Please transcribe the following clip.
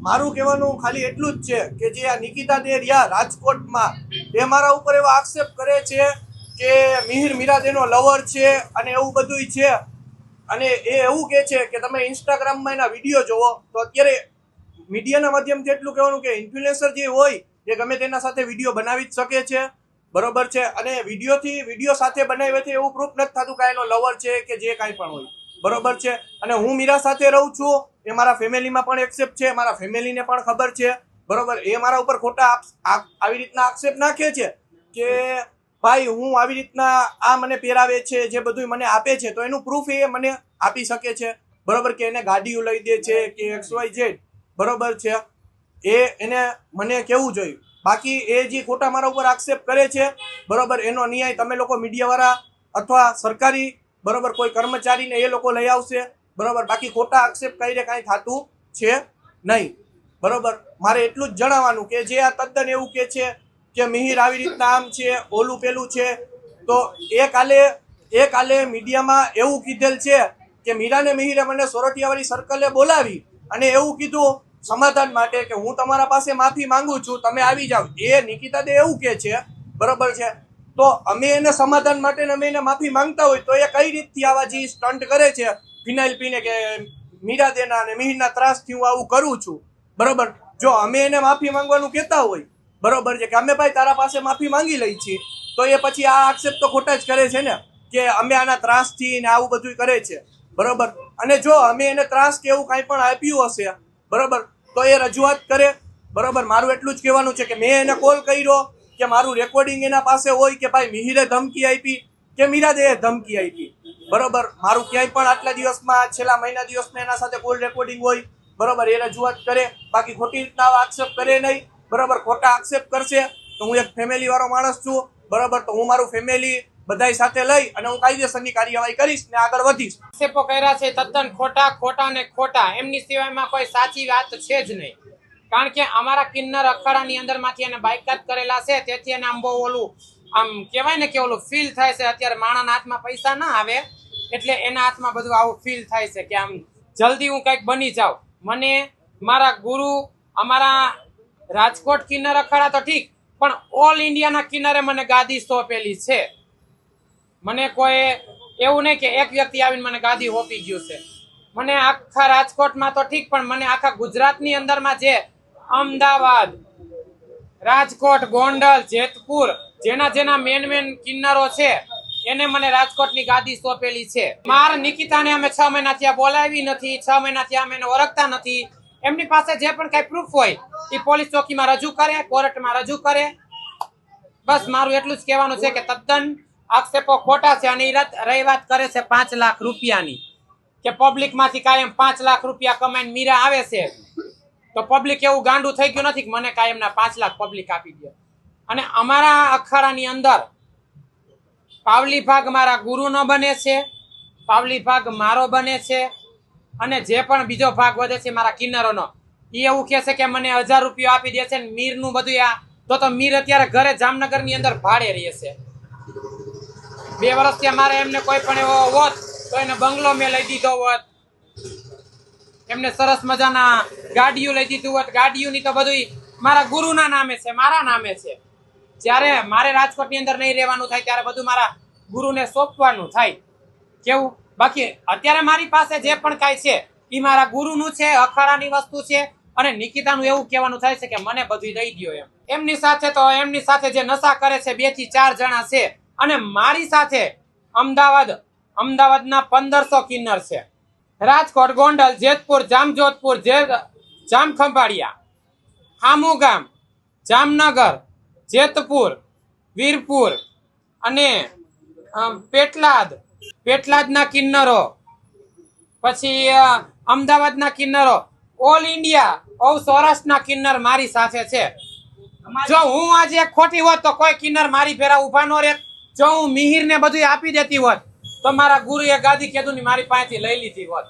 મારું કહેવાનું ખાલી એટલું જ છે કે જે આ નિકિતા દે રહ્યા રાજકોટમાં તે મારા ઉપર એવા આક્ષેપ કરે છે કે મિહિર મીરાદેનો લવર છે અને એવું બધુંય છે. અને એ એવું કહે છે કે તમે ઇન્સ્ટાગ્રામમાં એના વીડિયો જોવો, તો અત્યારે મીડિયાના માધ્યમથી એટલું કહેવાનું કે ઇન્ફ્લુએન્સર જે હોય, એ ગમે તેના સાથે વીડિયો બનાવી જ શકે છે. બરોબર છે? અને વિડીયોથી, વીડિયો સાથે બનાવ્યાથી એવું પ્રૂફ નથી થતું કે એનો લવર છે કે જે કાંઈ પણ હોય. બરોબર છે? અને હું મીરા સાથે રહું છું એ મારા ફેમિલીમાં પણ એક્સેપ્ટ છે, મારા ફેમિલીને પણ ખબર છે. બરોબર? એ મારા ઉપર ખોટા આવી રીતના આક્ષેપ નાખે છે કે, ભાઈ, હું આવી રીતના આ મને પહેરાવે છે, જે બધું મને આપે છે, તો એનું પ્રૂફ એ મને આપી શકે છે. બરોબર? કે એને ગાડીઓ લઈ દે છે, કે એક્સ વાય ઝેડ. બરોબર છે? એ એને મને કેવું જોઈએ બાકી એ જે ખોટા મારા ઉપર આક્ષેપ કરે છે, બરોબર? એનો ન્યાય તમે લોકો મીડિયાવાળા અથવા સરકારી, બરોબર? કોઈ કર્મચારીને એ લોકો લઈ આવશે બરોબર? બાકી ખોટા આક્ષેપ કરીને કાંઈ થતું છે નહીં. બરોબર? મારે એટલું જ જણાવવાનું કે જે આ તદ્દન એવું કે છે કે મિહિર આવી રીતના આમ છે, ઓલું પેલું છે, તો એ કાલે એ કાલે મીડિયામાં એવું કીધેલ છે કે મીરાને મિહિરે મને સોરઠિયાવાળી સર્કલે બોલાવી અને એવું કીધું સમાધાન માટે કે હું તમારા પાસે માફી માંગુ છું, તમે આવી જાઓ. એ નિકિતા દે એવું કે છે. બરોબર છે? તો અમે એને સમાધાન માટે અમે એને માફી માંગતા હોય તો એ કઈ રીતથી આવા જે સ્ટન્ટ કરે છે ફિનાઇલ પીને કે મીરા દેના અને મિહિરના ત્રાસથી હું આવું કરું છું. બરોબર? જો અમે એને માફી માંગવાનું કહેતા હોય, બરોબર છે કે અમે ભાઈ તારા પાસે માફી માંગી લઈ છીએ, તો એ પછી આ આક્ષેપ તો ખોટા જ કરે છે ને, કે અમે આના ત્રાસથી ને આવું બધું કરે છે. બરોબર? અને જો અમે એને ત્રાસ કે એવું કાંઈ પણ આપ્યું હશે, બરોબર? તો એ રજૂઆત કરે. બરોબર? મારું એટલું જ કહેવાનું છે કે મેં એને કોલ કર્યો કે મારું રેકોર્ડિંગ એના પાસે હોય કે ભાઈ મિહિરે ધમકી આપી, કે મીરાદેએ ધમકી આપી. બરોબર? મારું ક્યાંય પણ આટલા દિવસમાં, છેલ્લા મહિના દિવસમાં એના સાથે કોલ રેકોર્ડિંગ હોય, બરોબર? એ રજૂઆત કરે, બાકી ખોટી રીતના આક્ષેપ કરે નહીં, બરોબર? ખોટા આક્ષેપ કરશે, તો હું એક ફેમિલી વાળો માણસ છું, બરોબર? તો હું મારું ફેમિલી બધાય સાથે લઈ અને હું કાયદેસરની કાર્યવાહી કરીશ ને આગળ વધીશ. આક્ષેપો કર્યા છે, તદ્દન ખોટા ખોટા ને ખોટા. એમની સિવાયમાં કોઈ સાચી વાત છે જ નહીં. કારણ કે અમારા કિન્નર અખાડાની અંદરમાંથી એને બાયકાત કરેલા છે, તેથી એને આમ બહુ ઓલું, આમ કહેવાય ને કે ઓલું ફીલ થાય છે, અત્યારે માણાના હાથમાં પૈસા ના આવે. એટલે એના હાથમાં બધું આવું ફીલ થાય છે કે આમ જલ્દી હું કંઈક બની જાઉં. મને મારા ગુરુ અમારા રાજકોટ કિન્નર અખાડા તો ઠીક, પણ ઓલ ઇન્ડિયાના કિનારે મને ગાદી સોંપેલી છે. મને કોઈ એવું નહીં કે એક વ્યક્તિ આવીને મને ગાદી હોપી ગયું છે. મને આખા રાજકોટમાં તો ઠીક, પણ મને આખા ગુજરાતની અંદરમાં જે અમદાવાદ, રાજકોટ, ગોંડલ, જેતપુર જેના જેના મેન મેન કિન્નરો છે એને મને રાજકોટની ગાદી સોંપેલી છે. માર નિકિતાને અમે છ મહિનાથી આ બોલાવી નથી, છ મહિનાથી અમે એને ઓળખતા નથી. એમની પાસે જે પણ કઈ પ્રૂફ હોય, એ પોલીસ ચોકીમાં રજૂ કરે, કોર્ટમાં રજૂ કરે. બસ મારું એટલું જ કહેવાનું છે કે તદ્દન આક્ષેપો ખોટા છે અને રહી વાત કરે છે પાંચ લાખ રૂપિયાની. કે પબ્લિકમાંથી કાયમ પાંચ લાખ રૂપિયા કમાઈને મીરા આવે છે. તો પબ્લિક એવું ગાંડું થઈ ગયું નથી કે મને કાયમના પાંચ લાખ પબ્લિક આપી દે. અને અમારા અખાડાની અંદર પાવલી ભાગ મારા ગુરુનો બને છે, પાવલી ભાગ મારો બને છે, અને જે પણ બીજો ભાગ વધે છે મારા કિન્નરોનો એ એવું કહે છે કે મને હજાર રૂપિયા આપી દે છે મીરનું બધું આ, તો તો મીર અત્યારે ઘરે જામનગરની અંદર ભાડે રહે છે. બે વર્ષથી મારે એમને કોઈ પણ એવો હોત, તો એને બંગલો મેં લઈ દીધો હોત. એમને સરસ મજાના ગાડીઓ લઈ દીધું હોત. ગાડીઓની તો બધું મારા ગુરુના નામે છે, મારા નામે છે. જ્યારે મારે રાજકોટની અંદર નહીં રહેવાનું થાય, ત્યારે બધું મારા ગુરુને સોંપવાનું થાય. કેવું? બાકી અત્યારે મારી પાસે જે પણ કાંઈ છે, એ મારા ગુરુનું છે, અખાડાની વસ્તુ છે, અને નિકિતાનું એવું કહેવાનું થાય છે કે મને બધું દઈ દો એમ. એમની સાથે તો, એમની સાથે જે નશા કરે છે, બેથી ચાર જણા છે, અને મારી સાથે અમદાવાદ, અમદાવાદના પંદરસો કિન્નર છે. રાજકોટ, ગોંડલ, જેતપુર, જામજોધપુર, જે, જામખંભાળિયા, હામુ ગામ, જામનગર જેતપુર, વીરપુર અને પેટલાદ. પેટલાદના કિન્નરો. પછી અમદાવાદના કિન્નરો. ઓલ ઇન્ડિયા ઓ સૌરાષ્ટ્રના કિન્નર મારી સાથે છે. જો હું આજે ખોટી હોત તો કોઈ કિન્નર મારી ભેરા ઊભા નો રહેત જો હું મિહિર ને બધું આપી દેતી હોત તો મારા ગુરુએ ગાદી કીધું ની મારી પાસેથી લઈ લીધી હોત.